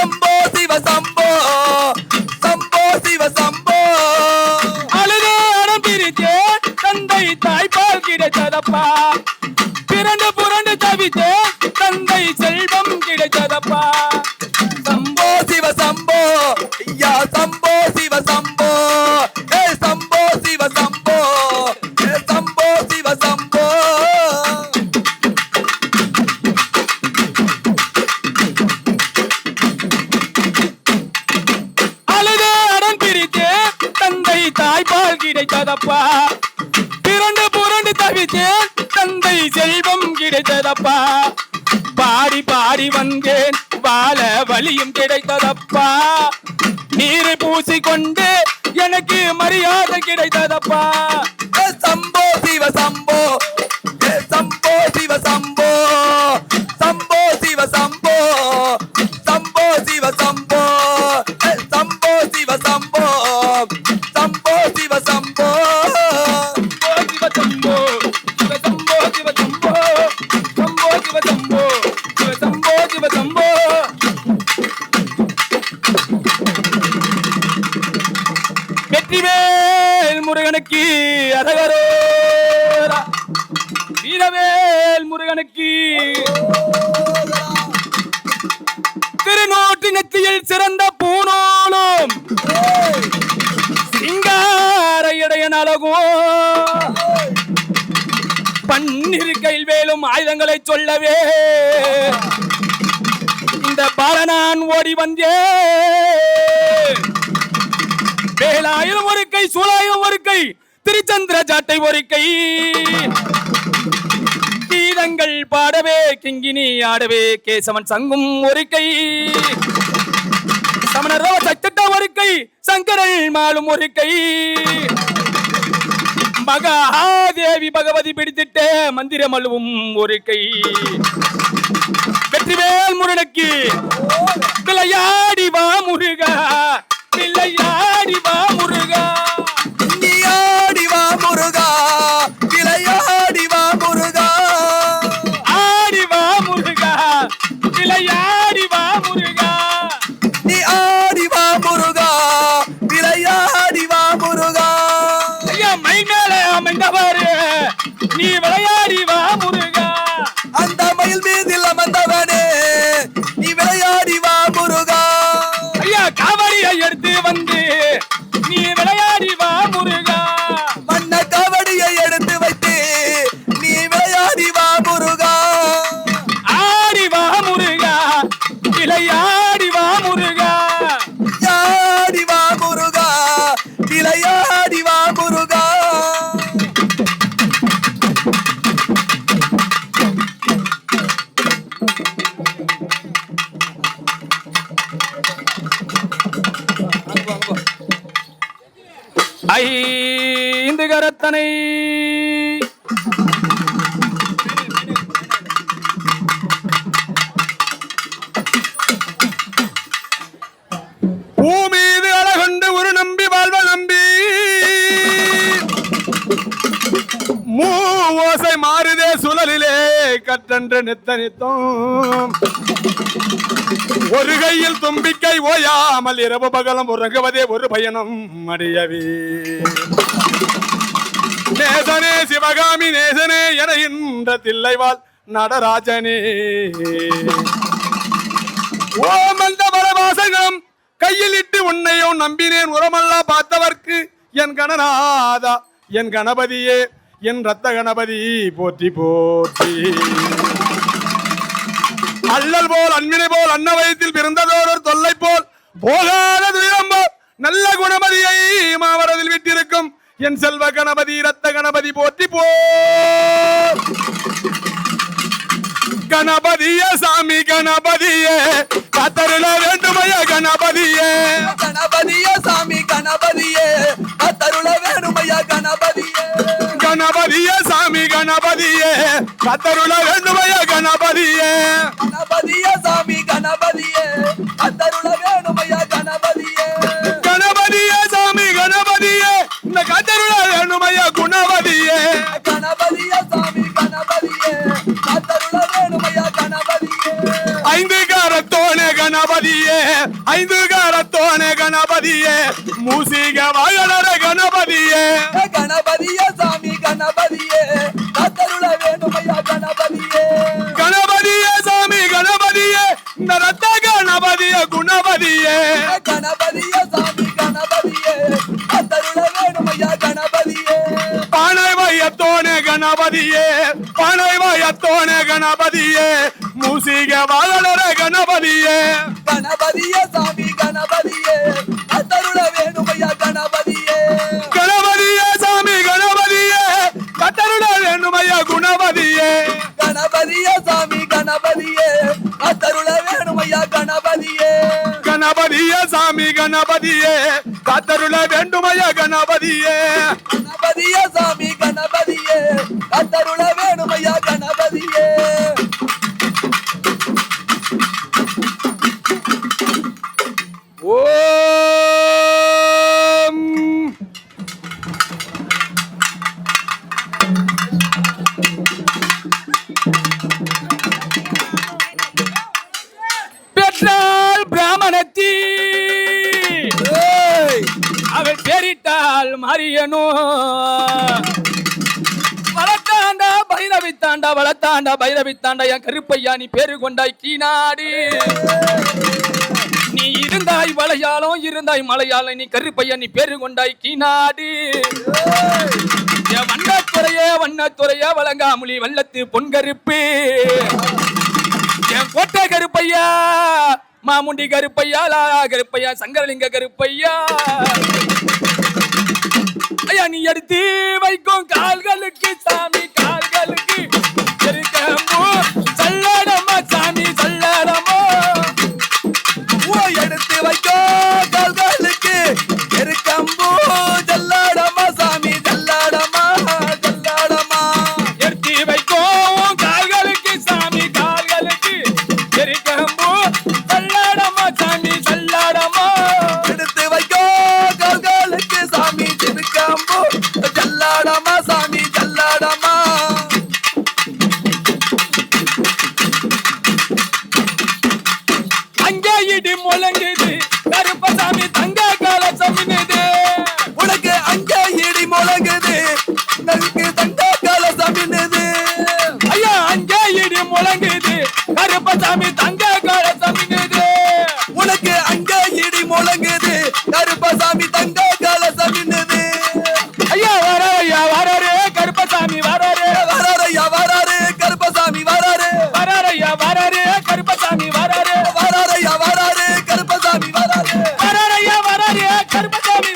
சம்போ சிவ சம்போ. சம்போ சிவ சம்போ. அழுது அடம் பிரித்தே தந்தை தாய்ப்பால் கிடைத்ததப்பா பிறண்டு புரண்டு தவித்தே தந்தை செல்வம் கிடைத்ததப்பா சம்போ சிவ சம்போ. ஐயா சம்போ. கிடைத்ததப்பா. திரண்டு புரண்டு தவித்தேன் தந்தை செல்வம் கிடைத்ததப்பா. பாடி பாடி வந்தேன் வாழ வழியும் கிடைத்ததப்பா. நீரை பூசிக்கொண்டு எனக்கு மரியாதை கிடைத்ததப்பா. சம்போ சிவ சம்போ சம்போ சிவ சம்போ முருகனுக்கு அரகரோரா வீரவேல் முருகனுக்கு. திருநோட்டு நெத்தியில் சிறந்த பூனோலும் சிங்கார இடையன் அழகோ. பன்னிரு வேலும் ஆயுதங்களை சொல்லவே. இந்த பாலனான் ஓடி வந்தே. வேலாயுதம் ஒரு கை சூலாயுதம் ஒரு கை திருச்சந்திர சாட்டை ஒரு கை. கீதங்கள் பாடவே கிங்கினி ஆடவே கேசவன் சங்கும் ஒரு கை. சமணரோ சட்டட்ட ஒரு கை சங்கரல் மாலும் ஒரு கை. மகாதேவி பகவதி பிடித்திட்ட மந்திரம் அழுவும் ஒரு கை. வெற்றிவேல் முருகனுக்கு விளையாடி வா முருகா. விளையாடி வா முருகா. ஐந்து கரத்தனை ஓசை மாறுதே சுழலிலே கற்றென்று நித்த நித்தம் ஒரு கையில் தும்பிக்கை ஓயாமல் இரவு பகலம் உறங்குவதே ஒரு பயணம் அடியவே. நேசனே சிவகாமி நேசனே என இன்ற தில்லைவாள் நடராஜனே. ஓமந்த வரவாசகம் கையில் இட்டு உன்னையோ நம்பினேன் உரமல்லா பார்த்தவர்க்கு என் கணநாதா என் கணபதியே. என் ரத்த கணபதி போற்றி போற்றி. அல்லல் போல் அன்பினை போல் அன்ன வயத்தில் பிறந்ததோர் தொல்லை போல் போகாத துயரம் போல் நல்ல குணமதியை மாவரதில் விட்டிருக்கும் என் செல்வ கணபதி ரத்த கணபதி போற்றி போ. கணபதிய சாமி கணபதிய கத்தருல வேண்டுமைய கணபதிய. கணபதிய சாமி கணபதிய கத்தருள வேணுமையா கணபதி. கணபதியே சாமி கணபதியே. கத்தருல வேண்டுமைய கணபதியே. கணபதியே சாமி கணபதியே. கத்தருள வேணுமையா கணபதியே. கணபதியே சாமி கணபதியே. இந்த கத்தருல வேண்டுமைய குணவதியே கணபதியே சாமி கணபதியே. கத்தருள வேணுமையா கணபதியே. ஐந்து காரத்தோனே கணபதி கணபதியே. ஐந்து கரத்தோனே கணபதியே. மூசிக வாகனர கணபதியே கணபதியே சாமி கணபதியே காத்தருள வேணுமையா கணபதியே கணபதியே சாமி கணபதியே இந்த ரத்த கணபதியே குணபதியே கணபதியே சாமி கணபதியே காத்தருள வேணுமையா கணபதியே பானை வயத்தோனே கணபதியே பானை வயத்தோனே கணபதியே மூசிக வாகனர கணபதியே கணபதியே சாமி கணபதியே காத்தருள வேணுமையா கணபதியே வேண்டுமையா குணபதியே. கணபதியே சாமி கணபதியே. காத்தருள வேணுமையா கணபதியே. கணபதியே சாமி கணபதியே. கத்தருட வேண்டுமையா கணபதியே. கணபதியே சாமி கணபதியே. காத்தருள பேரிட்டால் வளர்த்தாண்டா பைரவித்தாண்டா வளர்த்தாண்டா பைரவித்தாண்டா என் கருப்பையா நீ பேரு கொண்டாய் கீனாடி. நீ இருந்தாய் வளையாலும் இருந்தாய் மலையாளம் நீ கருப்பையா நீ பேரு கொண்டாய் கீனாடி. என் வண்ணத்துறையே வண்ணத்துறையே வழங்காமொழி வல்லத்து பொன்கருப்பு என் கோட்டை கருப்பையா மாமுண்டி கருப்பையா லாலா கருப்பையா சங்கரலிங்க கருப்பையா. ஐயா நீ எடுத்து வைக்கும் கால்களுக்கு சாமி கால்களுக்கு தாங்குது. கருப்பசாமி தங்க கலச மின்னுது. ஐயா வராரு ஐயா வராரு. கருப்பசாமி வராரு. வராரு ஐயா வராரு. கருப்பசாமி வராரு. வராரு ஐயா வராரு. கருப்பசாமி வராரு. வராரு ஐயா வராரு. கருப்பசாமி வராரு. வராரு ஐயா வராரு. கருப்பசாமி